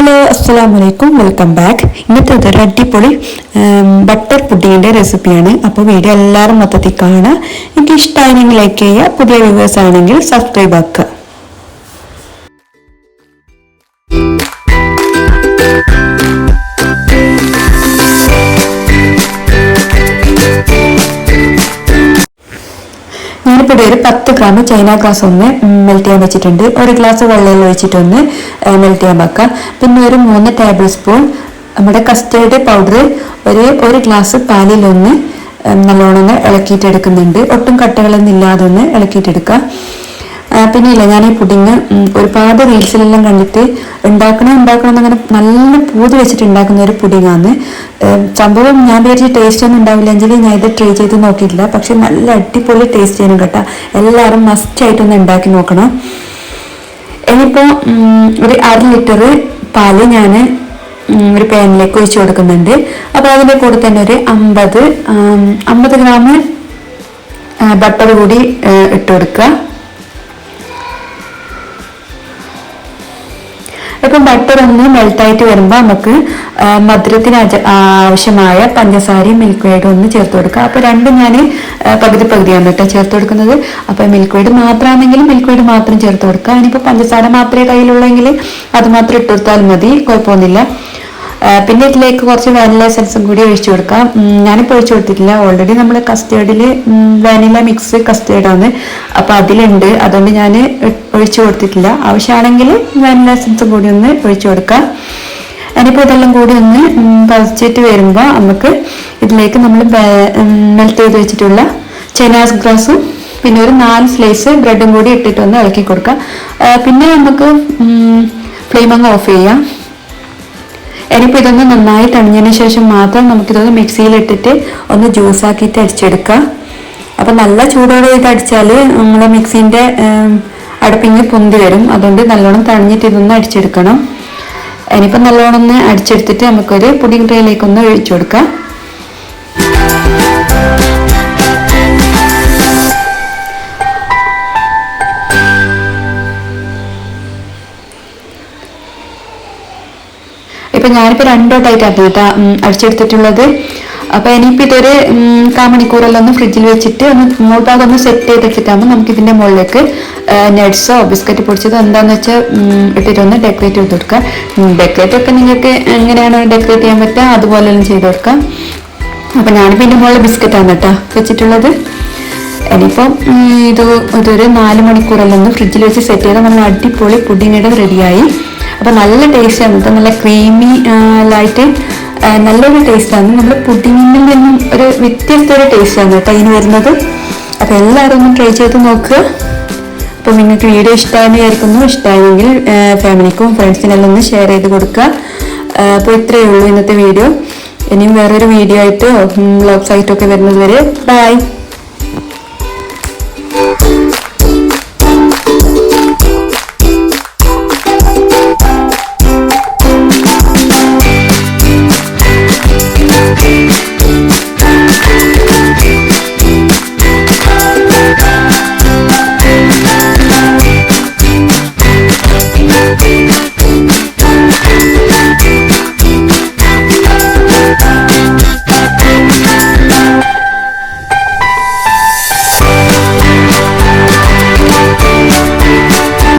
Hello അസ്സാം വലൈക്കും welcome back ഇന്നത്തെ ഒരു അടിപൊളി ബട്ടർ പുഡിങ്ങിന്റെ റെസിപ്പിയാണ് അപ്പോൾ വീഡിയോ എല്ലാവരും മൊത്തത്തിൽ കാണുക. എനിക്ക് ഇഷ്ടമായെങ്കിൽ ലൈക്ക് ചെയ്യുക. പുതിയ വ്യൂവേഴ്സ് ആണെങ്കിൽ സബ്സ്ക്രൈബ് ആക്കുക. ഇവിടെ ഒരു പത്ത് ഗ്രാം ചൈന ഗ്ലാസ് ഒന്ന് മെൽറ്റ് ചെയ്യാൻ വെച്ചിട്ടുണ്ട്. ഒരു ഗ്ലാസ് വെള്ളയിൽ ഒഴിച്ചിട്ടൊന്ന് മെൽറ്റ് ചെയ്യാൻ വെക്കാം പിന്നെ ഒരു മൂന്ന് ടേബിൾ സ്പൂൺ നമ്മുടെ കസ്റ്റേർഡ് പൗഡർ ഒരു ഒരു ഗ്ലാസ് പാലിൽ ഒന്ന് നല്ലോണം ഒന്ന് ഇളക്കിയിട്ടെടുക്കുന്നുണ്ട്. ഒട്ടും കട്ടകളൊന്നും ഇല്ലാതെ ഒന്ന് ഇളക്കിയിട്ടെടുക്കാം ആ, പിന്നെ ഇല്ല ഞാൻ ഈ പുഡിങ് ഒരുപാട് റീൽസിലെല്ലാം കണ്ടിട്ട് ഉണ്ടാക്കണം ഉണ്ടാക്കണം എന്നങ്ങനെ നല്ല പൂതി വെച്ചിട്ട് ഉണ്ടാക്കുന്ന ഒരു പുഡിങ്ങാണ് സംഭവം ഞാൻ വിചാരിച്ച ടേസ്റ്റ് ഒന്നും ഉണ്ടാവില്ല ഉണ്ടാവില്ലെങ്കിൽ ഞാൻ ഇത് ട്രൈ ചെയ്ത് നോക്കിയിട്ടില്ല. പക്ഷെ നല്ല അടിപൊളി ടേസ്റ്റ് ചെയ്യാനും കേട്ടോ. എല്ലാവരും മസ്റ്റ് ആയിട്ടൊന്ന് ഉണ്ടാക്കി നോക്കണം. ഇനിയിപ്പോൾ ഒരു അര ലിറ്റർ പാൽ ഞാൻ ഒരു പാനിലേക്ക് ഒഴിച്ചു കൊടുക്കുന്നുണ്ട്. അപ്പോൾ അതിന്റെ കൂടെ തന്നെ ഒരു അമ്പത് അമ്പത് ഗ്രാം ബട്ടർ കൂടി ഇട്ട് കൊടുക്കുക. ഇപ്പം ബട്ടർ ഒന്ന് മെൽട്ടായിട്ട് വരുമ്പോൾ നമുക്ക് മധുരത്തിന് ആവശ്യമായ പഞ്ചസാരയും മിൽക്ക് വെയ്ഡും ഒന്ന് ചേർത്ത് കൊടുക്കുക അപ്പോൾ രണ്ടും ഞാൻ പകുതി പകുതിയാണ് കേട്ടോ ചേർത്ത് കൊടുക്കുന്നത്. അപ്പോൾ മിൽക്ക് വെയ്ഡ് മാത്രമാണെങ്കിൽ മിൽക്ക് വെയ്ഡ് മാത്രം ചേർത്ത് കൊടുക്കുക ഇനിയിപ്പോൾ പഞ്ചസാര മാത്രമേ കയ്യിലുള്ളെങ്കിൽ അത് മാത്രം ഇട്ട് കൊടുത്താൽ മതി. കുഴപ്പമൊന്നുമില്ല. പിന്നെ ഇതിലേക്ക് കുറച്ച് വാനില എസൻസും കൂടി ഒഴിച്ചു കൊടുക്കാം. ഞാനിപ്പോൾ ഒഴിച്ചു കൊടുത്തിട്ടില്ല. ഓൾറെഡി നമ്മൾ കസ്റ്റേർഡിൽ വാനില മിക്സ് കസ്റ്റേർഡാണ് അപ്പോൾ അതിലുണ്ട്. അതുകൊണ്ട് ഞാൻ ഒഴിച്ചു കൊടുത്തിട്ടില്ല. ആവശ്യമാണെങ്കിൽ വാനില എസൻസും കൂടി ഒന്ന് ഒഴിച്ചു കൊടുക്കാം. ഞാനിപ്പോൾ ഇതെല്ലാം കൂടി ഒന്ന് പതിച്ചിട്ട് വരുമ്പോൾ നമുക്ക് ഇതിലേക്ക് നമ്മൾ മെൽറ്റ് ചെയ്ത് വെച്ചിട്ടുള്ള ചെനാസ് ഗ്രാസും പിന്നെ ഒരു നാല് സ്ലൈസ് ബ്രെഡും കൂടി ഇട്ടിട്ട് ഒന്ന് ഇളക്കി കൊടുക്കാം. പിന്നെ നമുക്ക് ഫ്ലെയിം അങ്ങ് ഓഫ് ചെയ്യാം. ഇനിയിപ്പോൾ ഇതൊന്ന് നന്നായി തണിഞ്ഞതിന് ശേഷം മാത്രം നമുക്കിതൊന്ന് മിക്സിയിലിട്ടിട്ട് ഒന്ന് ജ്യൂസാക്കിയിട്ട് അടിച്ചെടുക്കാം അപ്പം നല്ല ചൂടോടെ ഇത് അടിച്ചാൽ നമ്മളെ മിക്സിന്റെ അടുപ്പിങ്ങി പൊന്തി വരും. അതുകൊണ്ട് നല്ലോണം തണിഞ്ഞിട്ട് ഇതൊന്ന് അടിച്ചെടുക്കണം. ഇനിയിപ്പോൾ നല്ലോണം ഒന്ന് അടിച്ചെടുത്തിട്ട് നമുക്കൊരു പുഡിംഗ് ട്രേയിലേക്ക് ഒന്ന് ഒഴിച്ചു കൊടുക്കാം. ഇപ്പൊ ഞാനിപ്പോ രണ്ടോട്ടായിട്ടാണ് കേട്ടോ അടിച്ചെടുത്തിട്ടുള്ളത്. അപ്പൊ ഇനിയിപ്പോ ഇതൊരു കാമണിക്കൂറെല്ലാം ഒന്ന് ഫ്രിഡ്ജിൽ വെച്ചിട്ട് ഒന്ന് മുകൾ ഭാഗം ഒന്ന് സെറ്റ് ചെയ്ത് വെച്ചിട്ടാകുമ്പോൾ നമുക്ക് ഇതിന്റെ മുകളിലേക്ക് നട്ട്സോ ബിസ്ക്കറ്റ് പൊടിച്ചതോ എന്താന്ന് വെച്ചാൽ ഇട്ടിട്ട് ഒന്ന് ഡെക്കറേറ്റ് ചെയ്ത് കൊടുക്കാം. ഡെക്കറേറ്റ് ഒക്കെ നിങ്ങൾക്ക് എങ്ങനെയാണ് ഡെക്കറേറ്റ് ചെയ്യാൻ പറ്റുക അതുപോലെ തന്നെ ചെയ്ത് കൊടുക്കാം. അപ്പൊ ഞാനിപ്പോ ഇതിന്റെ മുകളിൽ ബിസ്ക്കറ്റാണ് കേട്ടോ വെച്ചിട്ടുള്ളത്. ഇനിയിപ്പം ഇത് ഇതൊരു നാല് മണിക്കൂറെല്ലാം ഒന്ന് ഫ്രിഡ്ജിൽ വെച്ച് സെറ്റ് ചെയ്താൽ നമ്മൾ അടിപൊളി പുഡിങ്ങിടെ റെഡിയായി അപ്പോൾ നല്ല ടേസ്റ്റാണ് കേട്ടോ നല്ല ക്രീമി ആ, നല്ലൊരു ടേസ്റ്റാണ് നമ്മൾ പുഡിങ്ങിൽ നിന്നും ഒരു വ്യത്യസ്ത ഒരു ടേസ്റ്റാണ് കേട്ടോ ഇതിന് വരുന്നത്. അപ്പോൾ എല്ലാവരും ഒന്ന് ട്രൈ ചെയ്ത് നോക്കുക. അപ്പോൾ നിങ്ങൾക്ക് വീഡിയോ ഇഷ്ടമായെന്ന് വിചാരിക്കുന്നു. ഇഷ്ടമായെങ്കിൽ ഫാമിലിക്കും ഫ്രണ്ട്സിനെല്ലാം ഒന്ന് ഷെയർ ചെയ്ത് കൊടുക്കുക. അപ്പോൾ ഇത്രയേ ഉള്ളൂ ഇന്നത്തെ വീഡിയോ. ഇനിയും വേറൊരു വീഡിയോ ആയിട്ട് വ്ളോഗ്സ് ആയിട്ടോ വരുന്നത് വരെ. ബൈ